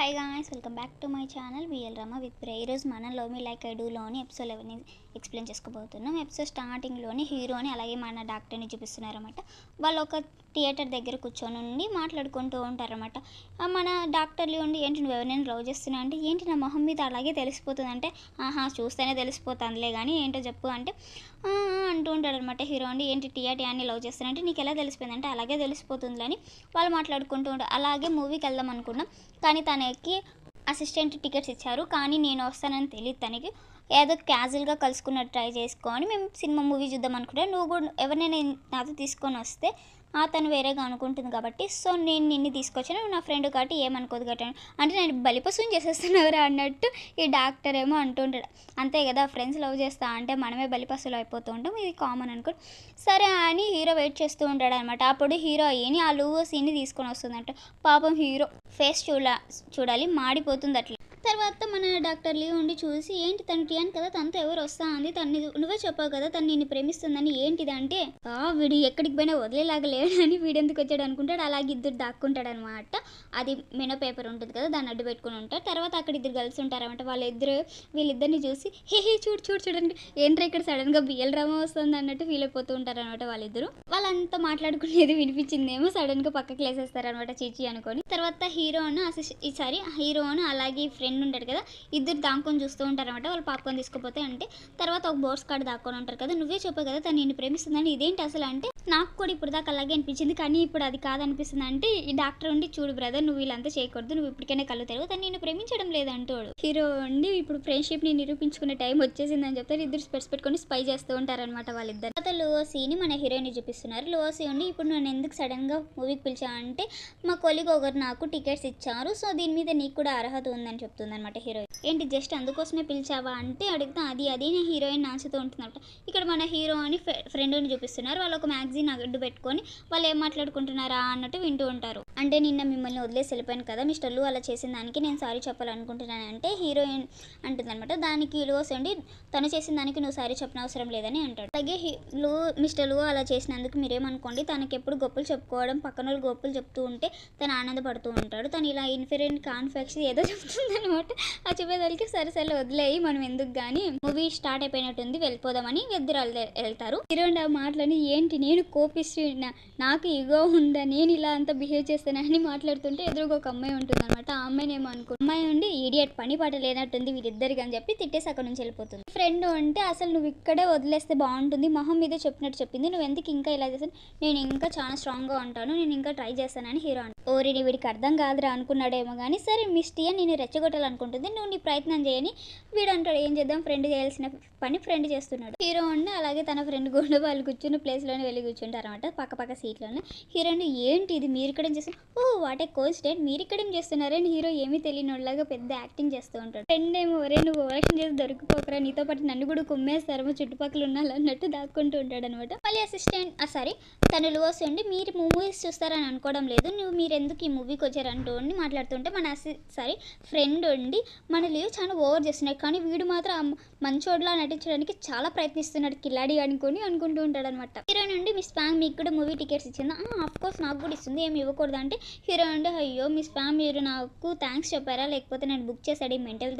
Hi guys welcome back to my channel VL Rama with ప్రే ఈరోజు మనం లో మీ లైక్ ఐ డూలోని episode eleven explain చేసుకోబోతున్నాం. Episode స్టార్టింగ్లోని హీరోని అలాగే మన డాక్టర్ని చూపిస్తున్నారన్నమాట. వాళ్ళు ఒక థియేటర్ దగ్గర కూర్చొని ఉండి మాట్లాడుకుంటూ ఉంటారనమాట మన డాక్టర్లు ఉండి ఏంటి నువ్వు ఎవరైనా లవ్ చేస్తున్నా అంటే ఏంటి నా మొహం మీద అలాగే తెలిసిపోతుంది అంటే ఆహా చూస్తేనే తెలిసిపోతుందిలే కానీ ఏంటో చెప్పు అంటే అంటూ ఉంటాడు అనమాట హీరో అండి ఏంటి టీఆర్టీ అని లవ్ చేస్తున్నా అంటే నీకు ఎలా తెలిసిపోయింది? అంటే అలాగే తెలిసిపోతుంది అని వాళ్ళు మాట్లాడుకుంటూ ఉంటారు అలాగే మూవీకి వెళ్దాం అనుకున్నాం. కానీ తనకి అసిస్టెంట్ టికెట్స్ ఇచ్చారు. కానీ నేను వస్తానని తెలియదు తనకి. ఏదో క్యాజువల్గా కలుసుకున్నట్టు ట్రై చేసుకొని మేము సినిమా మూవీ చూద్దాం అనుకుంటే నువ్వు కూడా ఎవరినైనా నాతో తీసుకొని వస్తే ఆ తను వేరేగా అనుకుంటుంది కాబట్టి సో నేను నిన్ను తీసుకొచ్చాను నా ఫ్రెండ్ కాబట్టి ఏమనుకోదు గట్ట అంటే నేను బలిపశుని చేసేస్తున్నావురా అన్నట్టు ఈ డాక్టర్ ఏమో అంటుంటాడు. అంతే కదా ఫ్రెండ్స్ లవ్ చేస్తా అంటే మనమే బలిపశులు అయిపోతూ ఉంటాం ఇది కామన్ అనుకో. సరే అని హీరో వెయిట్ చేస్తూ ఉంటాడు అనమాట అప్పుడు హీరోయిన్ ఆ లూవో సీన్ని తీసుకొని వస్తుందంట. పాపం హీరో ఫేస్ చూడ చూడాలి మాడిపోతుంది అట్లా. తర్వాత మన డాక్టర్ లీ ఉండి చూసి ఏంటి తను టియాన్ కదా? తనతో ఎవరు వస్తా అంది. తను నువ్వే చెప్పావు కదా తను నిన్ను ప్రేమిస్తుందని. ఏంటిది అంటే ఆ వీడు ఎక్కడికి పోయినా వదిలేలాగా అని వీడు ఎందుకు వచ్చాడు అనుకుంటాడు. అలాగే ఇద్దరు దాక్కుంటాడు అనమాట అది మెనో పేపర్ ఉంటుంది కదా దాన్ని అడ్డు పెట్టుకుని ఉంటారు తర్వాత అక్కడ ఇద్దరు కలిసి ఉంటారన్నమాట. వాళ్ళిద్దరు వీళ్ళిద్దరిని చూసి హే హే చూడు చూడు చూడండి ఏంట్రా ఇక్కడ సడన్గా బిఎల్ రామ వస్తుంది అన్నట్టు ఫీల్ అయిపోతూ ఉంటారు అనమాట వాళ్ళిద్దరు. వాళ్ళంతా మాట్లాడుకునేది వినిపించిందేమో సడన్గా పక్కకి లేసేస్తారనమాట చీచి అనుకొని. తర్వాత హీరోను అసిస్ సారీ హీరోను అలాగే ఫ్రెండ్ ఉంటాడు కదా ఇద్దరు దాక్కొని చూస్తూ ఉంటారు అనమాట వాళ్ళు పాపకొని తీసుకుపోతే అంటే తర్వాత ఒక బోర్స్ కార్డ్ దాక్కొని ఉంటారు కదా నువ్వే చెప్పావు కదా తను నేను ప్రేమిస్తుందని. ఇదేంటి అసలు అంటే నాకు కూడా ఇప్పుడు దాకా అలాగే అనిపించింది. కానీ ఇప్పుడు అది కాదనిపిస్తుంది అంటే ఈ డాక్టర్ ఉండి చూడు బ్రదర్ నువ్వు వీళ్ళంతా చేయకూడదు నువ్వు ఇప్పటికైనా కళ్ళు తెరవు తను నేను ప్రేమించడం లేదంటాడు హీరో ఉండి ఇప్పుడు ఫ్రెండ్షిప్ని నిరూపించుకునే టైం వచ్చేసిందని చెప్తారు. ఇద్దరు స్పెట్స్ పెట్టుకొని స్పై చేస్తూ ఉంటారనమాట వాళ్ళిద్దరు. తర్వాత లువోసీని మన హీరోయిన్ చూపిస్తున్నారు. లువోసీ ఉండి ఇప్పుడు నన్ను ఎందుకు సడన్గా మూవీకి పిలిచానంటే మా కొలిగ్ ఒకరు నాకు టికెట్స్ ఇచ్చారు. సో దీని మీద నీకు కూడా అర్హత ఉందని చెప్తుంది అనమాట హీరోయిన్. ఏంటి జస్ట్ అందుకోసమే పిలిచావా అంటే అడిగితే అది అది నేను హీరోయిన్ నాచుతూ ఉంటుందన్నమాట ఇక్కడ మన హీరో అని ఫ్రెండ్ని చూపిస్తున్నారు. వాళ్ళు ఒక మ్యాగజైన్ అడ్డు పెట్టుకొని వాళ్ళు ఏం మాట్లాడుకుంటున్నారా అన్నట్టు వింటూ ఉంటారు. అంటే నిన్న మిమ్మల్ని వదిలేసి వెళ్ళిపోయాను కదా మిస్టర్లు అలా చేసిన దానికి నేను సారీ చెప్పాలనుకుంటున్నాను అంటే హీరోయిన్ అంటుందన్నమాట. దానికి లోస్ ఉండి తను చేసిన దానికి నువ్వు సారీ చెప్పిన అవసరం లేదని అంటాడు. అలాగే లో మిస్టర్ లూ అలా చేసినందుకు మీరేమనుకోండి తనకి ఎప్పుడు గొప్పలు చెప్పుకోవడం పక్కన వాళ్ళు గొప్పలు చెప్తూ ఉంటే తను ఆనందపడుతూ ఉంటాడు. తను ఇలా ఇన్ఫెరెంట్ కాన్ఫెక్స్ ఏదో చెప్తుంది అనమాట ఆ చెప్పేదానికి సరే సరే వదిలేయి మనం ఎందుకు కానీ మూవీ స్టార్ట్ అయిపోయినట్టుంది వెళ్ళిపోదామని ఇద్దరు వెళ్తారు. హీరోయిన్ ఆ మాటలని ఏంటి నేను కోపిస్తున్నా నాకు ఇగో ఉందా? నేను ఇలా అంతా బిహేవ్ చేస్తానని మాట్లాడుతుంటే ఎదురుగా ఒక అమ్మాయి ఉంటుంది అనమాట ఆ అమ్మాయినేమో అనుకో అమ్మాయి ఉండి ఈడియట్ పని పాట లేనట్టుంది వీళ్ళిద్దరికి అని చెప్పి తిట్టేసి అక్కడ నుంచి వెళ్ళిపోతుంది. ఫ్రెండ్ అంటే అసలు నువ్వు ఇక్కడే వదిలేస్తే బాగుంటుంది మొహం మీద చెప్పినట్టు చెప్పింది. నువ్వు ఎందుకు ఇంకా ఇలా చేసాను నేను ఇంకా చాలా స్ట్రాంగ్గా ఉంటాను. నేను ఇంకా ట్రై చేస్తానని హీరో అంట. ఓరిని వీడికి అర్థం కాదురా అనుకున్నాడేమో కానీ సరే మిస్టీయా నేను రెచ్చగొట్టాలనుకుంటుంది. నువ్వు నీ ప్రయత్నం చేయని వీడు అంటాడు ఏం చేద్దాం? ఫ్రెండ్ చేయాల్సిన పని ఫ్రెండ్ చేస్తున్నాడు. హీరో ఉండి అలాగే తన ఫ్రెండ్ కూడా వాళ్ళు కూర్చున్న ప్లేస్లోనే వెళ్ళి కూర్చుంటారు అనమాట పక్క పక్క సీట్లోనే హీరోయిన్ ఏంటి ఇది? మీరు ఇక్కడ చేస్తున్నారు ఓ వాట్ ఏ కోన్స్టెంట్ మీరు ఇక్కడ చేస్తున్నారని హీరో ఏమీ తెలియని వాళ్ళగా పెద్ద యాక్టింగ్ చేస్తూ ఉంటాడు. ఫ్రెండ్ ఏమో ఒరే నువ్వు ఓవర్షన్ చేసి దొరికిపోకరా. నీతో పాటు నన్ను కూడా కుమ్మేస్తారేమో చుట్టుపక్కల ఉండాలి అన్నట్టు దాక్కుంటూ ఉంటాడు అనమాట మళ్ళీ అసిస్టెంట్ సారీ తను లూస్ ఉండి మీరు మూవీస్ చూస్తారని అనుకోవడం లేదు. నువ్వు మీరు ఎందుకు ఈ మూవీకి వచ్చారంటూ ఉండి మాట్లాడుతుంటే మన అసి సారీ ఫ్రెండ్ ఉండి మన లీవ్ చాలా ఓవర్ చేస్తున్నాడు. కానీ వీడు మాత్రం మంచోడ్లా నటించడానికి చాలా ప్రయత్నిస్తున్నాడు. కిలాడి అనుకుని అనుకుంటూ ఉంటాడు అనమాట హీరో నుండి మిస్ ఫ్యామ్ మీకు కూడా మూవీ టికెట్స్ ఇచ్చిందా? ఆఫ్ కోర్స్ నాకు కూడా ఇస్తుంది. ఏమి ఇవ్వకూడదు అంటే హీరో నుండి అయ్యో మిస్ ఫ్యామ్ మీరు నాకు థ్యాంక్స్ చెప్పారా? లేకపోతే నేను బుక్ చేశాడు ఈ మెంటల్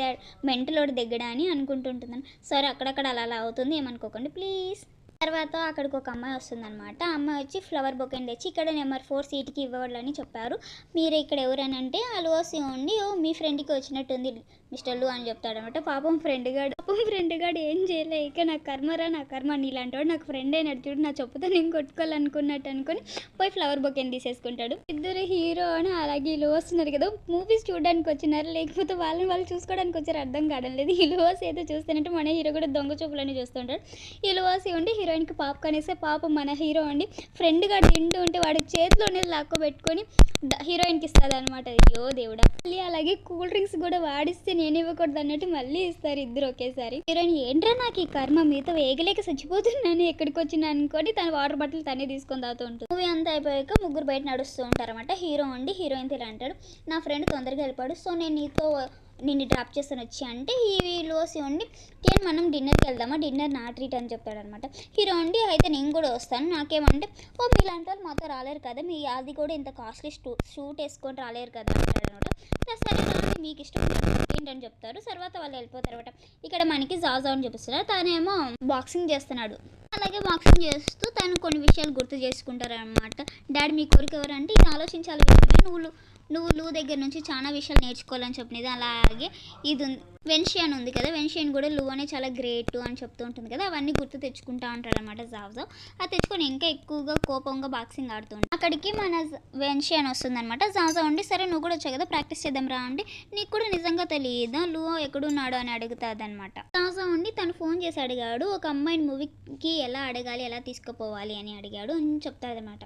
మెంటల్ ఓడి దగ్గర అని అనుకుంటుంటున్నాను సరే అక్కడక్కడ అలా అలా అవుతుంది. ఏమనుకోకండి ప్లీజ్ తర్వాత అక్కడికి ఒక అమ్మాయి వస్తుందన్నమాట. ఆ అమ్మాయి వచ్చి ఫ్లవర్ బొకెన్ తెచ్చి ఇక్కడ నెంబర్ ఫోర్ సీట్కి ఇవ్వాలని చెప్పారు. మీరు ఇక్కడ ఎవరనంటే అంటే ఉండి ఓ మీ ఫ్రెండ్కి వచ్చినట్టుంది మిస్టర్లు అని చెప్తాడనమాట పాపం ఫ్రెండ్ గాడు పాపం ఫ్రెండ్ గాడు ఏం చేయలే ఇక నా కర్మరా నా కర్మ. నీలాంటి వాడు నాకు ఫ్రెండ్ అయినట్టు చూడు నా చెప్పుతో నేను కొట్టుకోవాలనుకున్నట్టు అనుకొని పోయి ఫ్లవర్ బొకేని తీసేసుకుంటాడు. ఇద్దరు హీరో అని అలాగే ఇల్లు వస్తున్నారు కదా మూవీస్ చూడడానికి వచ్చినారు? లేకపోతే వాళ్ళని వాళ్ళు చూసుకోవడానికి వచ్చారు? అర్థం కావడం లేదు. ఇలువాస్ ఏదో చూస్తున్నట్టు మన హీరో కూడా దొంగ చూపులని చూస్తుంటాడు. ఈ ఉండి హీరోయిన్కి పాప వేస్తే పాప మన హీరో అండి ఫ్రెండ్ గాడు తింటూ ఉంటే వాడి చేతిలోనే లాక్కో పెట్టుకొని హీరోయిన్కి ఇస్తుంది అనమాట అయ్యో దేవుడా. మళ్ళీ అలాగే కూల్ డ్రింక్స్ కూడా వాడిస్తే నేను ఇవ్వకూడదు అన్నట్టు మళ్ళీ ఇస్తారు ఇద్దరు ఒకేసారి. హీరోయిన్ ఏంట్రా నాకు ఈ కర్మ? మీతో వేగలేక చచ్చిపోతున్నాను. ఎక్కడికి వచ్చిన అనుకొని తన వాటర్ బాటిల్ తనే తీసుకొని తాగుతూ ఉంటుంది. మూవీ అంతా అయిపోయాక ముగ్గురు బయట నడుస్తూ ఉంటారన్నమాట. హీరో ఉండి హీరోయిన్ ఇలా అంటాడు నా ఫ్రెండ్ తొందరగా వెళ్ళిపోయాడు. సో నేను నీతో నిన్ను డ్రాప్ చేస్తాను. వచ్చి అంటే ఈ లోసి ఉండి టీన్ మనం డిన్నర్కి వెళ్దామా? డిన్నర్ నా ట్రీట్ అని చెప్తాడు అనమాట హీరో ఉండి అయితే నేను కూడా వస్తాను. నాకేమంటే ఓ మీలాంటి వాళ్ళు మాతో రాలేరు కదా. మీ అది కూడా ఇంత కాస్ట్లీ షూ షూట్ వేసుకొని రాలేరు కదా అనమాట సరే మీకు ఇష్టం ఏంటని చెప్తారు తర్వాత వాళ్ళు వెళ్ళిపోతారు అనమాట ఇక్కడ మనకి జాజా అని చూపిస్తున్నారు. తనేమో బాక్సింగ్ చేస్తున్నాడు. అలాగే బాక్సింగ్ చేస్తూ తను కొన్ని విషయాలు గుర్తు చేసుకుంటారు అనమాట డాడీ మీ కోరిక ఎవరంటే ఇది ఆలోచించాలి. నువ్వు నువ్వు నువ్వు దగ్గర నుంచి చాలా విషయాలు నేర్చుకోవాలని చెప్పినది. అలాగే ఇది ఉంది- వెన్షియన్ ఉంది కదా వెన్షియన్ కూడా లూ అనే చాలా గ్రేట్ అని చెప్తూ ఉంటుంది కదా అవన్నీ గుర్తు తెచ్చుకుంటా ఉంటాడు అనమాట జావ్జావ్ అది తెచ్చుకొని ఇంకా ఎక్కువగా కోపంగా బాక్సింగ్ ఆడుతుంది అక్కడికి మన వెన్షియన్ వస్తుంది అనమాట ఉండి సరే నువ్వు కూడా వచ్చావు కదా ప్రాక్టీస్ చేద్దాం రా అండి. నీకు కూడా నిజంగా తెలియదా లూ ఎక్కడున్నాడు అని అడుగుతుంది అనమాట ఉండి తను ఫోన్ చేసి అడిగాడు ఒక అమ్మాయిని మూవీకి ఎలా అడగాలి ఎలా తీసుకుపోవాలి అని అడిగాడు అని చెప్తాడు అనమాట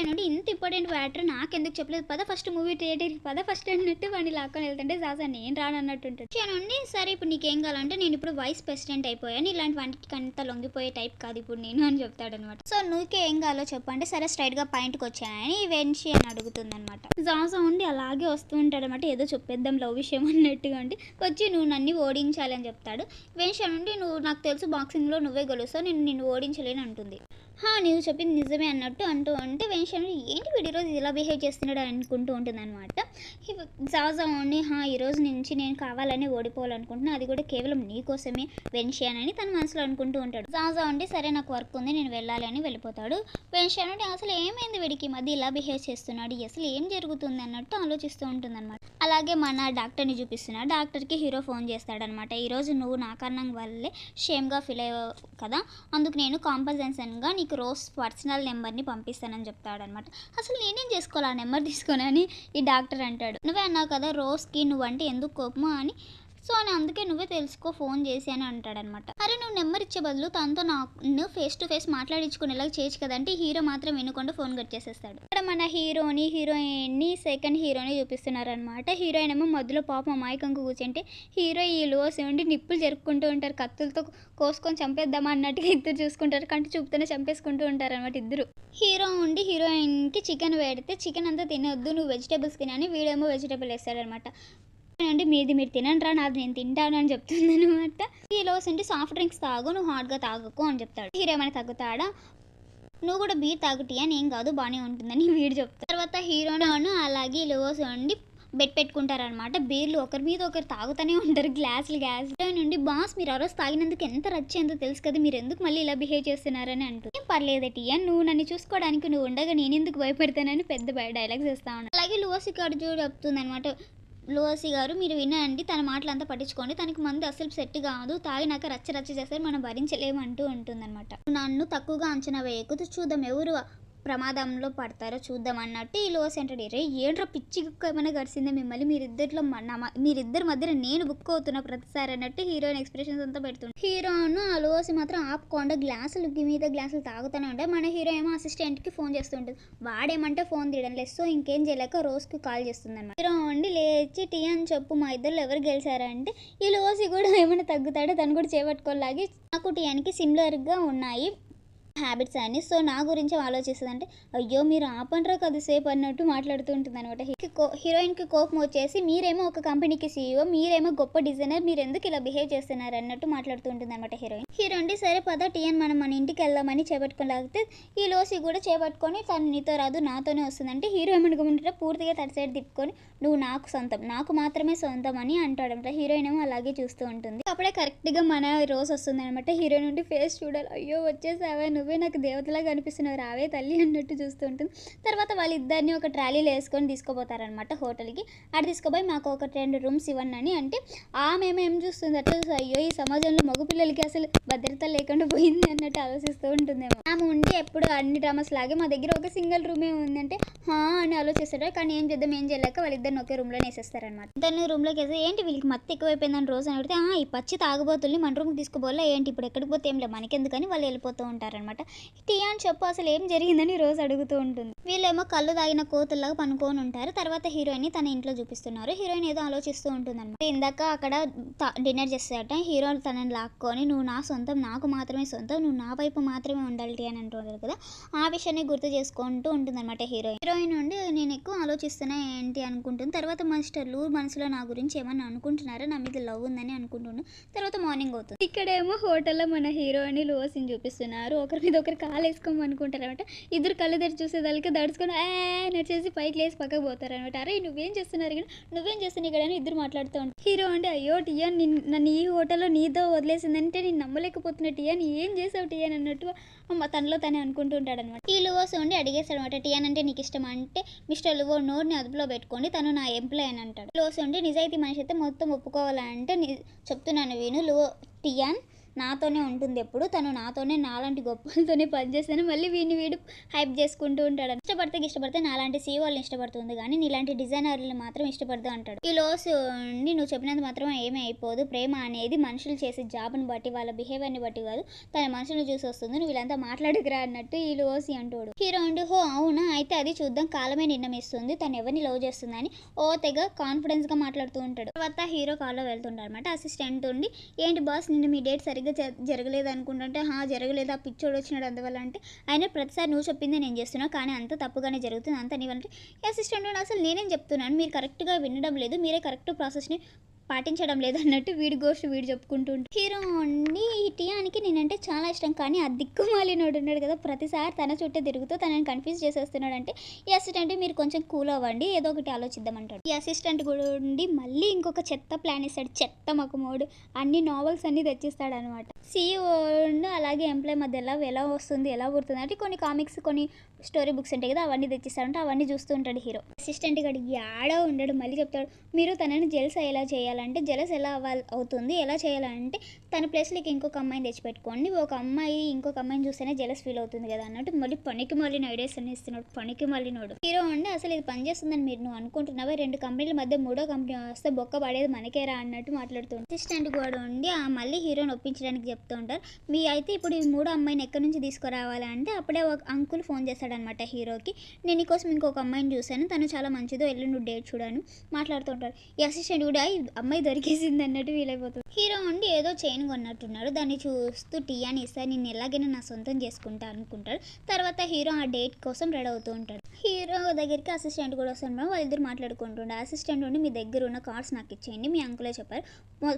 నుండి ఇంత ఇంపార్టెంట్ మ్యాటర్ నాకెందుకు చెప్పలేదు పద ఫస్ట్ మూవీ థియేటర్కి పద ఫస్ట్ అన్నట్టు వాడిని లాక్కొని వెళ్తుంటే జాజా నేను రాను అన్నట్టు నుండి సరే ఇప్పుడు నీకేం కావాలంటే నేను ఇప్పుడు వైస్ ప్రెసిడెంట్ అయిపోయాను. ఇలాంటి వాటికి అంత లొంగిపోయే టైప్ కాదు ఇప్పుడు నేను అని చెప్తాడు అనమాట సో నువ్వుకి ఏం కావాలో చెప్పంటే సరే స్ట్రైట్గా పాయింట్కి వచ్చాయని వెన్షి అని అడుగుతుంది అనమాట ఉండి అలాగే వస్తూ ఉంటాడు అనమాట ఏదో చెప్పేద్దాం లవ్ విషయం అన్నట్టుగా ఉండి వచ్చి నువ్వు నన్ను ఓడించాలని చెప్తాడు. వెన్షి నుండి నువ్వు నాకు తెలుసు బాక్సింగ్లో నువ్వే గెలుస్తావు నేను నిన్ను ఓడించలేని అంటుంది. హా నీవు చెప్పింది నిజమే అన్నట్టు అంటూ ఉంటే వెన్షన్ ఏంటి వీడు ఈరోజు ఇలా బిహేవ్ చేస్తున్నాడు అని అనుకుంటూ ఉంటుంది అనమాట జాజా ఉండి హా ఈరోజు నుంచి నేను కావాలని ఓడిపోవాలనుకుంటున్నా అది కూడా కేవలం నీకోసమే కోసమే అని తన మనసులో అనుకుంటూ ఉంటాడు. జాజా ఉండి సరే నాకు వర్క్ ఉంది నేను వెళ్ళాలి అని వెళ్ళిపోతాడు. వెన్షియన్ ఉండి అసలు ఏమైంది వీడికి మధ్య ఇలా బిహేవ్ చేస్తున్నాడు అసలు ఏం జరుగుతుంది అన్నట్టు ఆలోచిస్తూ ఉంటుంది అనమాట అలాగే మన డాక్టర్ని చూపిస్తున్నాడు డాక్టర్కి హీరో ఫోన్ చేస్తాడనమాట ఈరోజు నువ్వు నా కారణం వల్లే షేమ్గా ఫీల్ అయ్యావు కదా అందుకు నేను కాంపల్సన్గా నీకు రోజ్ పర్సనల్ నెంబర్ని పంపిస్తానని చెప్తాడనమాట అసలు నేనేం చేసుకోవాలి? ఆ నెంబర్ తీసుకొని ఈ డాక్టర్ అంటాడు. నువ్వే అన్నావు కదా రోజ్కి నువ్వంటే ఎందుకు కోపమో? అని సో అని అందుకే నువ్వే తెలుసుకో ఫోన్ చేసి అని అంటాడనమాట. అరే నువ్వు నెంబర్ ఇచ్చే బదులు తనతో నాకు ఫేస్ టు ఫేస్ మాట్లాడించుకునేలాగా చేయొచ్చు కదంటే హీరో మాత్రం వినకుండా ఫోన్ కట్ చేసేస్తాడు. ఇక్కడ మన హీరోని హీరోయిన్ని సెకండ్ హీరోని చూపిస్తున్నారనమాట. హీరోయిన్ ఏమో మధ్యలో పాపం అమాయకంగా కూర్చుంటే హీరో ఈ లోస్ ఉండి నిప్పులు జరుపుకుంటూ ఉంటారు కత్తులతో కోసుకొని చంపేద్దామా అన్నట్టుగా ఇద్దరు చూసుకుంటారు కంటి చూపుతూనే చంపేసుకుంటూ ఉంటారు అనమాట ఇద్దరు. హీరో ఉండి హీరోయిన్కి చికెన్ పెడితే చికెన్ అంతా తినొద్దు నువ్వు వెజిటేబుల్స్ తినని వీడేమో వెజిటేబుల్ వేస్తాడనమాట. అండి మీది మీరు తినండి నాది నేను తింటాను అని చెప్తుంది అనమాట హీరో ఏంటి సాఫ్ట్ డ్రింక్స్ తాగు నువ్వు హాట్గా తాగకు అని చెప్తాడు. హీరో ఏమైనా తగ్గుతాడా? నువ్వు కూడా బీర్ తాగుటి అని ఏం కాదు బాగానే ఉంటుందని వీడు చెప్తాడు. తర్వాత హీరోను అలాగే లోస్ ఉండి బెట్ పెట్టుకుంటారనమాట బీర్లు ఒకరి మీద ఒకరు తాగుతూనే ఉంటారు గ్లాసులు గ్లాస్ నుండి బాస్ మీరు ఆ రోజు తాగినందుకు ఎంత రచ్చేందో తెలుసు కదా మీరు ఎందుకు మళ్ళీ ఇలా బిహేవ్ చేస్తున్నారని అంటూ ఏం పర్లేదు టియా నువ్వు నన్ను చూసుకోవడానికి నువ్వు ఉండగా నేను ఎందుకు భయపడతానని పెద్ద డైలాగ్స్ ఇస్తా ఉన్నాను అలాగే లోస్ ఇక్కడ చూడు చెప్తుంది అనమాట లోసి గారు మీరు వినండి తన మాటలు అంతా పట్టించుకోండి. తనకి మంది అసలు సెట్ కాదు. తాగినాక రచ్చ రచ్చ చేస్తారు మనం భరించలేము అంటూ ఉంటుందన్నమాట. నన్ను తక్కువగా అంచనా వేయకు. చూద్దాం ఎవరు ప్రమాదంలో పడతారో చూద్దాం అన్నట్టు ఈ లోస్ అంటాడు. రే ఏంట్రా పిచ్చి కుక్క ఏమైనా గడిచిందే మిమ్మల్ని? మీరిద్దరిలో మీరిద్దరి మధ్యన నేను బుక్ అవుతున్నా ప్రతిసారి అన్నట్టు హీరోయిన్ ఎక్స్ప్రెషన్స్ అంతా పెడుతుంది హీరోను ఆ లోసి మాత్రం ఆపకుండా గ్లాసులు మీద గ్లాసులు తాగుతూనే ఉంటాయి మన హీరో ఏమో అసిస్టెంట్కి ఫోన్ చేస్తుంటుంది. వాడేమంటే ఫోన్ తీయడం లేదు. సో ఇంకేం చేయలేక రోజుకి కాల్ చేస్తుంది అనమాట హీరో ఉండి లేచి టీ అని చెప్పు మా ఇద్దరు ఎవరు గెలిచారంటే ఈ లోసి కూడా ఏమైనా తగ్గుతాడో? తను కూడా చేపట్టుకోలాగి నాకు టీయానికి సిమిలర్గా ఉన్నాయి. హ్యాబిట్స్ అని సో నా గురించి ఆలోచిస్తుంది అంటే అయ్యో మీరు ఆపండ్రా కొద్దిసేపు అన్నట్టు మాట్లాడుతూ ఉంటుంది అనమాట హీరోయిన్కి కోపం వచ్చేసి మీరేమో ఒక కంపెనీకి సీఈఓ మీరేమో గొప్ప డిజైనర్ మీరు ఎందుకు ఇలా బిహేవ్ చేస్తున్నారు అన్నట్టు మాట్లాడుతూ ఉంటుంది అనమాట హీరోయిన్ హీరోయిన్ సరే పద టీఎన్ మనం మన ఇంటికి వెళ్దామని చేపట్టుకోలేకపోతే ఈ లోసి కూడా చేపట్టుకొని తను నీతో రాదు నాతోనే వస్తుందంటే హీరో ఏమనుకుంటే పూర్తిగా తన సైడ్ తిప్పుకొని నువ్వు నాకు సొంతం నాకు మాత్రమే సొంతం అని అంటాడనమాట హీరోయిన్ ఏమో అలాగే చూస్తూ ఉంటుంది. అప్పుడే కరెక్ట్గా మన రోజు వస్తుంది అనమాట హీరోయిన్ నుండి ఫేస్ చూడాలి. అయ్యో వచ్చేసావా నువ్వు. నాకు దేవతలాగా కనిపిస్తున్నావు రావే తల్లి అన్నట్టు చూస్తూ ఉంటుంది. తర్వాత వాళ్ళిద్దరిని ఒక ట్రాలీలో వేసుకొని తీసుకుపోతారనమాట హోటల్కి. అక్కడ తీసుకుపోయి మాకు ఒక రెండు రూమ్స్ ఇవ్వండి అని అంటే ఆమె ఏం చూస్తుంది అట్లా అయ్యో ఈ సమాజంలో మగపిల్లలకి అసలు భద్రత లేకుండా పోయింది అన్నట్టు ఆలోచిస్తూ ఉంటుందేమో. ఆమె ఉండి ఎప్పుడు అన్ని డ్రామాస్ లాగే మా దగ్గర ఒక సింగిల్ రూమే ఉందంటే హా అని ఆలోచిస్తాడు. కానీ ఏం చేద్దాం ఏం చేయలేక వాళ్ళిద్దరిని ఒకే రూమ్లో వేసేస్తారనమాట ఇద్దరిని రూమ్లోకి వేసి ఏంటి వీళ్ళకి మత్తు ఎక్కువైపోయిందని రోజు అని అడిగితే ఈ పచ్చి తాగుబోతుల్ని మన రూమ్కి తీసుకుపోలే ఏంటి ఇప్పుడు ఎక్కడికి పోతే ఏం లేదు మనకెందుకని వాళ్ళు వెళ్ళిపోతూ ఉంటారనమాట టీ అని చెప్పు అసలు ఏం జరిగిందని రోజు అడుగుతూ ఉంటుంది. వీళ్ళేమో కళ్ళు తాగిన కోతుల్లాగా పనుకొని ఉంటారు. తర్వాత హీరోయిన్ తన ఇంట్లో చూపిస్తున్నారు. హీరోయిన్ ఏదో ఆలోచిస్తూ ఉంటుంది అనమాట ఇందాక అక్కడ డిన్నర్ చేసేట హీరో తనని లాక్కొని నువ్వు నా సొంతం నాకు మాత్రమే సొంతం నువ్వు నా వైపు మాత్రమే ఉండాలి అని అంటున్నారు కదా. ఆ విషయాన్ని గుర్తు చేసుకుంటూ ఉంటుంది అనమాట హీరోయిన్. హీరోయిన్ నుండి నేను ఎక్కువ ఆలోచిస్తున్నా ఏంటి అనుకుంటుంది. తర్వాత మాస్టర్లు మనసులో నా గురించి ఏమన్నా అనుకుంటున్నారా? నా మీద లవ్ ఉందని అనుకుంటున్నాను తర్వాత మార్నింగ్ అవుతుంది. ఇక్కడేమో హోటల్లో మన హీరోయిన్ లోసిని చూపిస్తున్నారు. ఒకరి మీద ఒకరు కాలు వేసుకోమనుకుంటారనమాట అనమాట ఇద్దరు కళ్ళు తెరిచి చూసేదానికి దడుచుకొని ఆ నడిచేసి పైకి లేసి పక్కకు పోతారు అనమాట అరే నువ్వేం చేస్తున్నారు ఇక్కడ? నువ్వేం చేస్తున్నావు ఇక్కడ? అని ఇద్దరు మాట్లాడుతూ ఉంటారు. హీరో అంటే అయ్యో టియా నిన్- నన్ను ఈ హోటల్లో నీతో వదిలేసిందంటే నేను నమ్మలేకపోతున్నా టియా నీ ఏం చేసావు టియా అన్నట్టు అమ్మ తనలో తనే అనుకుంటుంటాడు అనమాట ఈ లువోస్ ఉండి అడిగేస్తాడు అనమాట టియాన్ అంటే నీకు ఇష్టం అంటే మిస్టర్ లువో నోర్ని అదుపులో పెట్టుకోండి తను నా ఎంప్లాయ్ అని అంటాడు. లువోస్ ఉండి నిజాయితీ మనిషి అయితే మొత్తం ఒప్పుకోవాలంటే చెప్తున్నాను విను లువో టియాన్ నాతోనే ఉంటుంది ఎప్పుడు. తను నాతోనే నాలాంటి గొప్పలతోనే పనిచేస్తాను. మళ్ళీ వీడిని వీడు హైప్ చేసుకుంటూ ఉంటాడు ఇష్టపడితే ఇష్టపడితే నాలాంటి సీ వాళ్ళని ఇష్టపడుతుంది కానీ నీలాంటి డిజైనర్లు మాత్రం ఇష్టపడదు అంటాడు. ఈ లోస్ ఉండి నువ్వు చెప్పినంత మాత్రం ఏమీ అయిపోదు. ప్రేమ అనేది మనుషులు చేసే జాబ్ని బట్టి వాళ్ళ బిహేవియర్ని బట్టి కాదు. తన మనుషులను చూసి వస్తుంది. నువ్వు వీళ్ళంతా మాట్లాడుకురా అన్నట్టు ఈ లోసి అంటాడు. హీరో ఉండి హో అవునా? అయితే అది చూద్దాం. కాలమే నిర్ణయిస్తుంది తను ఎవరిని లవ్ చేస్తుందని ఓ తెగ కాన్ఫిడెన్స్గా మాట్లాడుతూ ఉంటాడు. తర్వాత హీరో కాల్లో వెళ్తుంటాడు అనమాట అసిస్టెంట్ ఉండి ఏంటి బాస్ నిన్ను మీ డేట్ సరిగ్గా జ- జరగలేదు అనుకుంటుంటే హా జరగలేదు? ఆ పిచ్చోడు వచ్చినాడు అందువల్ల అంటే ఆయన ప్రతిసారి నువ్వు చెప్పిందే నేను చేస్తున్నా కానీ అంత తప్పుగానే జరుగుతుంది అంత నీవంటే అసిస్టెంట్ అసలు నేనేం చెప్తున్నాను? మీరు కరెక్ట్గా వినడం లేదు మీరే కరెక్ట్ ప్రాసెస్ని పాటించడం లేదు అన్నట్టు వీడి గోష్ఠి వీడు చెప్పుకుంటుంటాడు హీరోని హీరో ఉండి టియానికి నేనంటే చాలా ఇష్టం. కానీ ఆ దిక్కుమాలినోడు ఉన్నాడు కదా ప్రతిసారి తన చుట్టూ తిరుగుతూ తనని కన్ఫ్యూజ్ చేసేస్తున్నాడు అంటే ఈ అసిస్టెంట్ మీరు కొంచెం కూల్ అవ్వండి ఏదో ఒకటి ఆలోచిద్దామంటాడు. ఈ అసిస్టెంట్ కూడా ఉండి మళ్ళీ ఇంకొక చెత్త ప్లాన్ ఇస్తాడు. చెత్త మకుమోడు అన్ని నావెల్స్ అన్ని తెచ్చిస్తాడు అనమాట సీఈఓ అలాగే ఎంప్లాయ్ మధ్య ఎలా ఎలా వస్తుంది ఎలా పుడుతుంది అంటే కొన్ని కామిక్స్ కొన్ని స్టోరీ బుక్స్ ఉంటాయి కదా అవన్నీ తెచ్చిస్తాడంటే అవన్నీ చూస్తూ ఉంటాడు హీరో. అసిస్టెంట్ గడి ఆడ ఉండడు మళ్ళీ చెప్తాడు మీరు తనని జెల్స్ ఎలా చేయాలంటే జెలస్ ఎలా అవ్వాలి అవుతుంది ఎలా చేయాలంటే తన ప్లేస్లోకి ఇంకొక అమ్మాయిని తెచ్చిపెట్టుకోండి ఒక అమ్మాయి ఇంకొక అమ్మాయిని చూస్తేనే జెలస్ ఫీల్ అవుతుంది కదా అన్నట్టు మళ్ళీ పనికి మళ్ళీ ఐడియాస్ అని ఇస్తున్నాడు పనికి మళ్ళీ నోడు. హీరో ఉండి అసలు ఇది పనిచేస్తుందని మీరు నువ్వు అనుకుంటున్నావా? రెండు కంపెనీల మధ్య మూడో కంపెనీ వస్తే బొక్క పడేది మనకేరా అన్నట్టు మాట్లాడుతుంది అసిస్టెంట్ కూడా ఉండి ఆ మళ్ళీ హీరోని ఒప్పించడానికి చెప్తూ ఉంటారు మీ అయితే ఇప్పుడు ఈ మూడో అమ్మాయిని ఎక్కడి నుంచి తీసుకురావాలంటే అప్పుడే ఒక అంకుల్ ఫోన్ చేస్తాడనమాట హీరోకి. నేను నీకోసం ఇంకొక అమ్మాయిని చూశాను. తను చాలా మంచిదో వెళ్ళి నువ్వు డేట్ చూడాను. మాట్లాడుతూ ఉంటాడు. ఈ అసిస్టెంట్ కూడా "ఈ అమ్మాయి దొరికేసింది అన్నట్టు వీలైపోతుంది హీరో ఉండి ఏదో చైన్ కొన్నట్టున్నాడు. దాన్ని చూస్తూ టీయాని ఇస్తాను నేను ఎలాగైనా నా సొంతం చేసుకుంటా అనుకుంటాడు. తర్వాత హీరో ఆ డేట్ కోసం రెడీ అవుతూ ఉంటాడు. హీరో దగ్గరికి అసిస్టెంట్ కూడా వస్తాను వాళ్ళిద్దరు మాట్లాడుకుంటుండే అసిస్టెంట్ ఉండి మీ దగ్గర ఉన్న కార్డ్స్ నాకు ఇచ్చేయండి. మీ అంకులే చెప్పారు.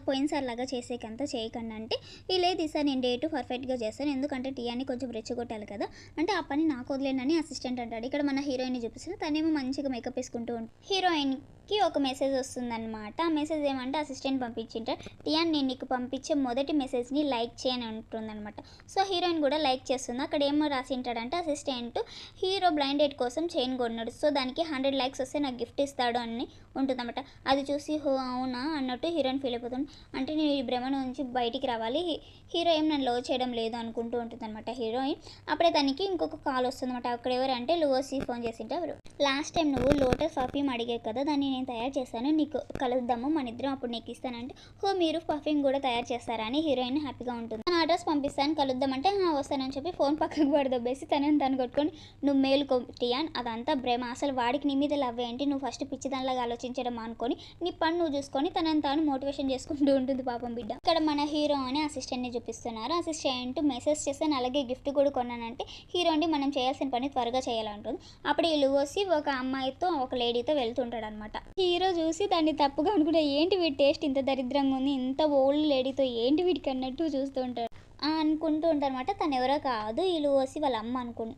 పోయినసారి లాగా చేసేకంతా చేయకండి అంటే ఈ లేదు ఈసారి నేను డేట్ పర్ఫెక్ట్గా చేస్తాను. ఎందుకంటే టీయాని కొంచెం రెచ్చగొట్టాలి కదా. అంటే ఆ పని నాకు అని అసిస్టెంట్ అంటాడు. ఇక్కడ మన హీరోయిన్ చూపిస్తుంది. తనేమో మంచిగా మేకప్ వేసుకుంటూ ఉంటుంది హీరోయిన్కి ఒక మెసేజ్ వస్తుందన్నమాట. ఆ మెసేజ్ ఏమంటే అసిస్టెంట్ పంపించింటారు. టియాన్ నేను నీకు పంపించే మొదటి మెసేజ్ని లైక్ చేయని ఉంటుందన్నమాట సో హీరోయిన్ కూడా లైక్ చేస్తుంది. అక్కడ ఏమో రాసి ఉంటాడంటే అసిస్టెంట్ హీరో బ్లైండ్ డేట్ కోసం చైన్ కొన్నాడు. సో దానికి హండ్రెడ్ లైక్స్ వస్తే నాకు గిఫ్ట్ ఇస్తాడు అని ఉంటుందన్నమాట. అది చూసి హో అవునా? అన్నట్టు హీరోయిన్ ఫీల్ అయిపోతుంది. అంటే నేను ఈ భ్రమ నుంచి బయటికి రావాలి. హీ- హీరో ఏం నన్ను లవ్ చేయడం లేదు అనుకుంటూ ఉంటుందన్నమాట హీరోయిన్ అప్పుడే తనకి ఇంకొక కాల్ వస్తుందన్నమాట. అక్కడ ఎవరంటే లువోసి ఫోన్ చేసింటే ఎవరు లాస్ట్ టైం నువ్వు లోటస్ పర్ఫ్యూమ్ అడిగావు కదా దాన్ని నేను తయారు చేస్తాను నీకు కలుద్దాము మన ఇద్దరం అప్పుడు నీకు ఇస్తానంటే హో మీరు పర్ఫ్యూమ్ కూడా తయారు చేస్తారా అని హీరోయిన్ హ్యాపీగా ఉంటుంది. తన అడ్రస్ పంపిస్తాను కలుద్దామంటే వస్తానని చెప్పి ఫోన్ పక్కకు పడదొబ్బేసి తనని తను కొట్టుకొని నువ్వు మేలు కొట్టియా అదంతా ప్రేమ అసలు వాడికి నీ మీద లవ్ ఏంటి? నువ్వు ఫస్ట్ పిచ్చిదానిలాగా ఆలోచించడం అనుకొని నీ పని నువ్వు చూసుకొని తనని తాను మోటివేషన్ చేసుకుంటూ ఉంటుంది పాపం బిడ్డ. ఇక్కడ మన హీరో అని అసిస్టెంట్ని చూపిస్తున్నారు. అసిస్టెంట్ మెసేజ్ చేస్తాను అలాగే గిఫ్ట్ కూడా కొన్నానంటే హీరో అండి మనం చేయాల్సిన పని త్వరగా చేయాలంటుంది. అప్పుడు ఇల్లు వచ్చి ఒక అమ్మాయితో ఒక లేడీతో వెళ్తుంటాడు అనమాట హీరో చూసి దాన్ని తప్పుగా అనుకుంటే ఏంటి వీడి టేస్ట్ ఇంత దరిద్రంగా ఉంది ఇంత ఓల్డ్ లేడీతో ఏంటి వీడికి అన్నట్టు చూస్తూ ఉంటాడు. ఆ, అనుకుంటూ ఉంటారనమాట తను ఎవరో కాదు వీళ్ళు లువోసి వాళ్ళ అమ్మ అనుకుంటు.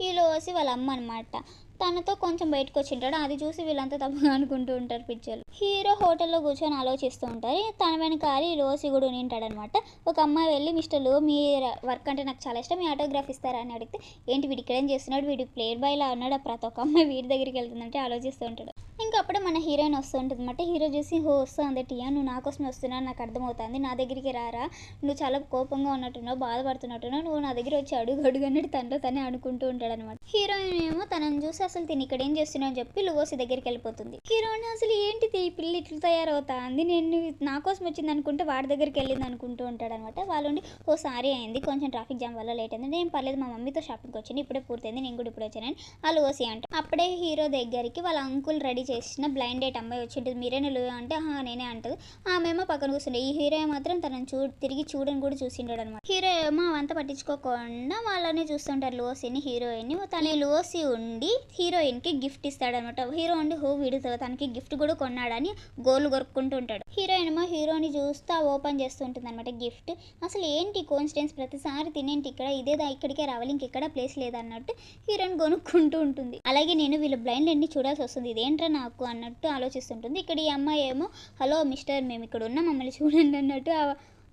వీళ్ళు లువోసి వాళ్ళ అమ్మ అనమాట తనతో కొంచెం బయటకు వచ్చింటాడు అది చూసి వీళ్ళంతా తప్పుగా అనుకుంటూ ఉంటారు పిక్చర్లు హీరో హోటల్లో కూర్చొని ఆలోచిస్తూ ఉంటారు. తన వెనకాలి రోసి కూడా ఉంటాడనమాట ఒక అమ్మాయి వెళ్ళి మిస్టర్లో మీ వర్క్ అంటే నాకు చాలా ఇష్టం. మీ ఆటోగ్రాఫ్ ఇస్తారా? అని అడిగితే ఏంటి వీడికి ఇక్కడేం చేస్తున్నాడు? వీడి ప్లేయర్ బాయ్లా ఉన్నాడు? ప్రతి ఒక్క అమ్మాయి వీడి దగ్గరికి వెళ్తుందంటే ఆలోచిస్తూ ఉంటాడు. ఇంకా అప్పుడే మన హీరోయిన్ వస్తుంటుంది అనమాట హీరో చూసి హో వస్తుంది టీయా? నువ్వు నా వస్తున్నా నాకు అర్థమవుతుంది. నా దగ్గరికి రారా? నువ్వు చాలా కోపంగా ఉన్నట్టున్నావు బాధపడుతున్నట్టున్నావు. నువ్వు నా దగ్గర వచ్చి అడుగు అడుగు అన్నట్టు తనలో తనే అనుకుంటూ ఉంటాడు అనమాట హీరోయిన్ ఏమో తనని చూసి అసలు తిని ఇక్కడ ఏం చేస్తున్నావు? అని చెప్పి లువోసి దగ్గరికి వెళ్ళిపోతుంది. హీరోయిన్ అసలు ఏంటిది? ఈ పిల్ల ఇట్లా తయారవుతా అంది. నేను నా కోసం వచ్చింది అనుకుంటే వాడి దగ్గరికి వెళ్ళింది అనుకుంటూ ఉంటాడు అనమాట వాళ్ళుండి ఓ సారీ అయింది. కొంచెం ట్రాఫిక్ జామ్ వల్ల లేట్ అయింది. నేను పర్లేదు మా మమ్మీతో షాపింగ్కి వచ్చింది ఇప్పుడే పూర్తయింది. నేను కూడా ఇప్పుడు వచ్చానని ఆ లువోసి అంట అప్పుడే హీరో దగ్గరికి వాళ్ళ అంకుల్ రెడీ చేసి చేసిన బ్లైండ్ డేట్ అమ్మాయి వచ్చి మీరే మీరేనా అంటే "ఆహా, నేనే అంటది. ఆమెమో పక్కన కూర్చుండే ఈ హీరో మాత్రం తనని చూ తిరిగి చూడని కూడా చూసిండాడు అనమాట హీరో ఏమో అవంతా పట్టించుకోకుండా వాళ్ళని చూస్తుంటారు లోసిని హీరోయిన్ తన లోసి ఉండి హీరోయిన్కి గిఫ్ట్ ఇస్తాడనమాట హీరో ఉండి హో వీడు తనకి గిఫ్ట్ కూడా కొన్నాడని గోల్ కొరుక్కుంటూ ఉంటాడు. హీరోయిన్ ఏమో హీరోని చూస్తా ఓపెన్ చేస్తుంటుంది అనమాట గిఫ్ట్. అసలు ఏంటి కోన్సిడెన్స్ ప్రతిసారి తినేంటి ఇక్కడ ఇదేదా ఇక్కడికే రావాలి ఇంకెక్కడ ప్లేస్ లేదన్నట్టు హీరోయిన్ కొనుక్కుంటూ ఉంటుంది. అలాగే నేను వీళ్ళ బ్లైండ్ ఎండి చూడాల్సి వస్తుంది. ఇదేంట్రా నాకు అన్నట్టు ఆలోచిస్తుంటుంది. ఇక్కడ ఈ అమ్మాయి ఏమో హలో మిస్టర్ మేము ఇక్కడ ఉన్నాం మమ్మల్ని చూడండి అన్నట్టు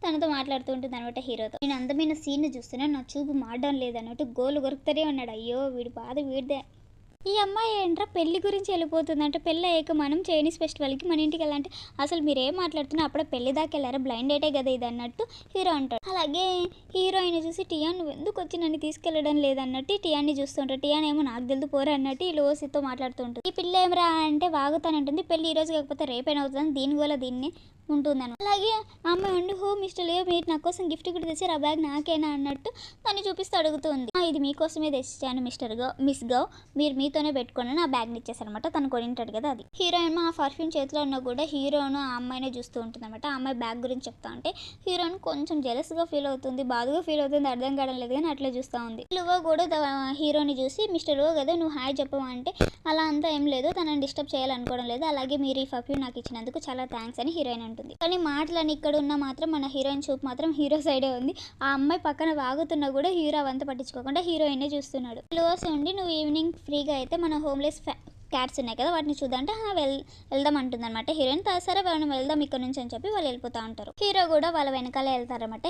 తనతో మాట్లాడుతూ ఉంటుంది అనమాట హీరోతో. నేను అందమైన సీన్ చూస్తున్నా నా చూపు మాడడం లేదన్నట్టు గోలు కొరుకుతూనే ఉన్నాడు. అయ్యో వీడి బాధ వీడిదే. ఈ అమ్మాయి ఏంట్రా పెళ్ళి గురించి వెళ్ళిపోతుందంటే పెళ్ళి అయ్యాక మనం చైనీస్ ఫెస్టివల్కి మన ఇంటికి వెళ్ళాలంటే అసలు మీరు ఏం మాట్లాడుతున్నా అప్పుడే పెళ్ళి దాకా వెళ్ళారా? బ్లైండ్ డేటే కదా ఇది అన్నట్టు హీరో అంటాడు. అలాగే హీరోయిన్ చూసి టియాన్ నువ్వు ఎందుకు వచ్చి నన్ను తీసుకెళ్ళడం లేదన్నట్టు టియాన్ని చూస్తుంటాడు. టియాన్ ఏమో నాకు తెలుదు పోరా అన్నట్టు ఈ లోసితో మాట్లాడుతుంటుంది. ఈ పిల్ల ఏమరా అంటే వాగుతానంటుంది. పెళ్ళి ఈ రోజు కాకపోతే రేపైనా అవుతుంది దీని వల్ల దీన్ని ఉంటుందని అలాగే ఆ అమ్మాయి ఉండి హో మిస్టర్ లేవు మీరు నా కోసం గిఫ్ట్ కూడా తెచ్చారు. ఆ బ్యాగ్ నాకేనా? అన్నట్టు తను చూపిస్తూ అడుగుతుంది. ఇది మీకోసమే తెచ్చాను మిస్టర్ గౌ మిస్ గౌ. మీరు మీతోనే పెట్టుకుని నా బ్యాగ్ని ఇచ్చేసారనమాట తను కొనింటాడు కదా అది. హీరోయిన్ ఆ పర్ఫ్యూమ్ చేతిలో ఉన్నా కూడా హీరోను ఆ అమ్మాయినే చూస్తూ ఉంటుంది అనమాట ఆ అమ్మాయి బ్యాగ్ గురించి చెప్తా ఉంటే హీరోయిన్ కొంచెం జెలస్గా ఫీల్ అవుతుంది బాధగా ఫీల్ అవుతుంది అర్థం కావడం లేదు కానీ అట్లా చూస్తూ ఉంది. లువో కూడా హీరోని చూసి మిస్టర్ లువో కదా నువ్వు హాయ్ చెప్పవంటే అలా అంతా ఏం లేదు తనని డిస్టర్బ్ చేయాలనుకోవడం లేదు. అలాగే మీరు ఈ పర్ఫ్యూమ్ నాకు ఇచ్చినందుకు చాలా థ్యాంక్స్ అని హీరోయిన్ ఉంటుంది. కానీ మాటలని ఇక్కడ ఉన్న మాత్రం మన హీరోయిన్ చూపు మాత్రం హీరో సైడే ఉంది. ఆ అమ్మాయి పక్కన వాగుతున్నా కూడా హీరో అవంతా పట్టించుకోకుండా హీరోయినే చూస్తున్నాడు. క్లోజ్ ఉండి నువ్వు ఈవినింగ్ ఫ్రీగా అయితే మన హోమ్లెస్ క్యాట్స్ ఉన్నాయి కదా వాటిని చూద్దాంటే వెల్ వెళ్దాం అంటుంది అనమాట హీరోయిన్ సరే మనం వెళ్దాం ఇక్కడ నుంచి అని చెప్పి వాళ్ళు వెళ్ళిపోతా ఉంటారు. హీరో కూడా వాళ్ళ వెనకాల వెళ్తారనమాట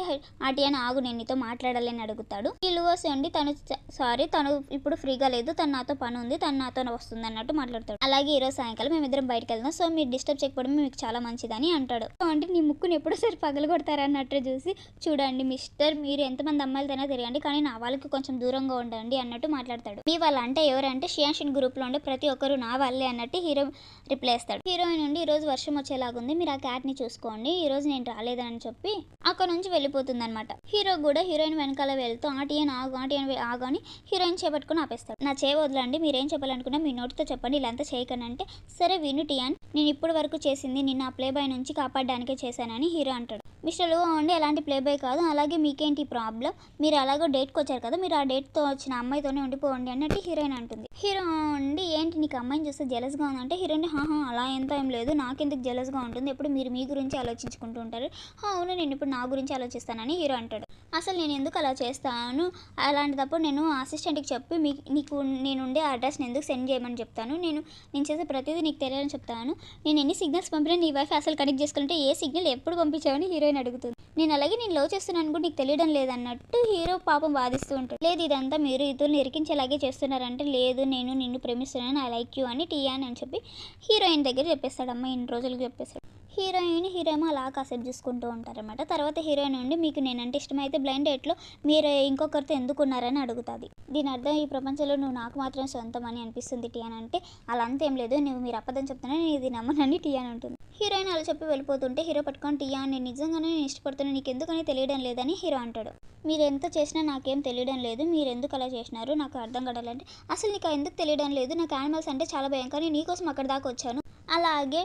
ఆటియన్ ఆగు నేను నీతో మాట్లాడాలని అడుగుతాడు. ఈ ఉండి తను సారీ తను ఇప్పుడు ఫ్రీగా లేదు. తను నాతో పని ఉంది. తను నాతో వస్తుంది అన్నట్టు మాట్లాడతాడు. అలాగే ఈరోజు సాయంకాలం మేమిద్దరం బయటకు వెళ్దాం. సో మీరు డిస్టర్బ్ చేయకపోవడం మీకు చాలా మంచిదని అంటాడు. అంటే నీ ముక్కుని ఎప్పుడో సరి పగలు కొడతారన్నట్టు చూసి చూడండి మిస్టర్ మీరు ఎంతమంది అమ్మాయిలతోనే తిరగండి కానీ నా వాళ్ళకి కొంచెం దూరంగా ఉండండి అన్నట్టు మాట్లాడతాడు. మీ వాళ్ళంటే ఎవరంటే షియాన్షిన్ గ్రూప్లో ఉండే ప్రతి ఒక్కరు నా వాళ్ళే అన్నట్టు హీరో రిప్లై ఇస్తాడు. హీరోయిన్ నుండి ఈ రోజు వర్షం వచ్చేలాగుంది మీరు ఆ క్యాట్ని చూసుకోండి ఈ రోజు నేను రాలేదని చెప్పి అక్కడ నుంచి వెళ్ళిపోతుంది అనమాట హీరో కూడా హీరోయిన్ వెనకాల వెళ్తూ ఆటియన్ ఆగు ఆటియన్ ఆగు అని హీరోయిన్ చేపట్టుకుని ఆపేస్తాడు. నా చేయ వదలండి మీరేం చెప్పాలనుకున్నా మీ నోటితో చెప్పండి ఇలాంతా చేయకండి అంటే సరే వినుటి అని నేను ఇప్పటి వరకు చేసింది నిన్న ఆ ప్లే బాయ్ నుంచి కాపాడడానికే చేశానని హీరో అంటాడు. మిస్టర్లో అండి ఎలాంటి ప్లే బాయ్ కాదు అలాగే మీకేంటి ప్రాబ్లం? మీరు అలాగో డేట్కి వచ్చారు కదా మీరు ఆ డేట్తో వచ్చిన అమ్మాయితోనే ఉండిపోండి అన్నట్టు హీరోయిన్ అంటుంది. హీరో అండి ఏంటి నీకు అమ్మాయిని చూస్తే జెలస్గా ఉందంటే హీరోయిన్ హాహా అలా ఎంత ఏం లేదు నాకెందుకు జెలస్గా ఉంటుంది ఎప్పుడు మీరు మీ గురించి ఆలోచించుకుంటూ ఉంటారు. అవును నేను ఇప్పుడు నా గురించి ఆలోచిస్తానని హీరో అంటాడు. అసలు నేను ఎందుకు అలా చేస్తాను? అలాంటిదప్పుడు నేను అసిస్టెంట్కి చెప్పి మీ నీకు నేను ఉండే అడ్రస్ని ఎందుకు సెండ్ చేయమని చెప్తాను? నేను నేను చేసే ప్రతిదీ నీకు తెలియాలని చెప్తాను. నేను ఎన్ని సిగ్నల్స్ పంపినా నీ వైఫ్ అసలు కనెక్ట్ చేసుకుంటే ఏ సిగ్నల్ ఎప్పుడు పంపించావని హీరోయిన్ అడుగుతుంది. నేను అలాగే నేను లవ్ చేస్తున్నాను కూడా నీకు తెలియడం లేదన్నట్టు హీరో పాపం బాధిస్తూ ఉంటాడు. లేదు ఇదంతా మీరు ఇద్దరు ఇరికించేలాగే చేస్తున్నారంటే లేదు నేను నిన్ను ప్రేమిస్తున్నాను ఐ లైక్ యూ అని టీయాన్ అని చెప్పి హీరోయిన్ దగ్గర చెప్పేస్తాడు అమ్మ ఇన్ని రోజులకు చెప్పేస్తాడు. హీరోయిన్ హీరోయిన్ అలా కాసేపు చూసుకుంటూ ఉంటారన్నమాట. తర్వాత హీరోయిన్ ఉండి మీకు నేనంటే ఇష్టమైతే బ్లైండ్ డేట్లో మీరు ఇంకొకరితో ఎందుకు ఉన్నారని అడుగుతుంది. దీని అర్థం ఈ ప్రపంచంలో నువ్వు నాకు మాత్రం సొంతం అని అనిపిస్తుంది టీయాన్ అంటే అలా అంతేం లేదు. నువ్వు మీరు అప్పదని చెప్తున్నా నేను ఇది నమ్మనని అని ఉంటుంది హీరోయిన్ అలా చెప్పి వెళ్ళిపోతుంటే హీరో పట్టుకొని టీయా నేను నిజంగానే నేను ఇష్టపడుతున్నాను నీకు ఎందుకని తెలియడం లేదని హీరో అంటాడు. మీరు ఎంత చేసినా నాకేం తెలియడం లేదు. మీరు ఎందుకు అలా చేసినారు? నాకు అర్థం కడాలంటే అసలు నీకు ఎందుకు తెలియడం లేదు? నాకు యానిమల్స్ అంటే చాలా భయం కానీ నీకోసం అక్కడ దాకా వచ్చాను. అలాగే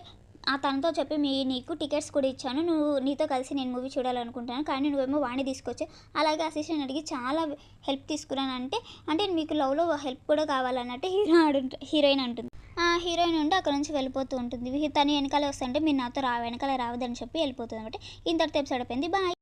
ఆ తనతో చెప్పి మీ నీకు టికెట్స్ కూడా ఇచ్చాను. నువ్వు నీతో కలిసి నేను మూవీ చూడాలనుకుంటాను కానీ నువ్వేమో వాణి తీసుకొచ్చా అలాగే అసిస్టెంట్ అడిగి చాలా హెల్ప్ తీసుకున్నాను. అంటే అంటే మీకు లవ్లో హెల్ప్ కూడా కావాలన్నట్టు హీరో హీరోయిన్ అంటుంది. ఆ హీరోయిన్ ఉండి అక్కడ నుంచి వెళ్ళిపోతూ ఉంటుంది. తను వెనకాల వస్తుంటే మీరు నాతో రా వెనకాల రావద్దని చెప్పి వెళ్ళిపోతుంది. అనమాట ఇంతటితో ఎపిసోడ్ అయిపోయింది. బాయ్.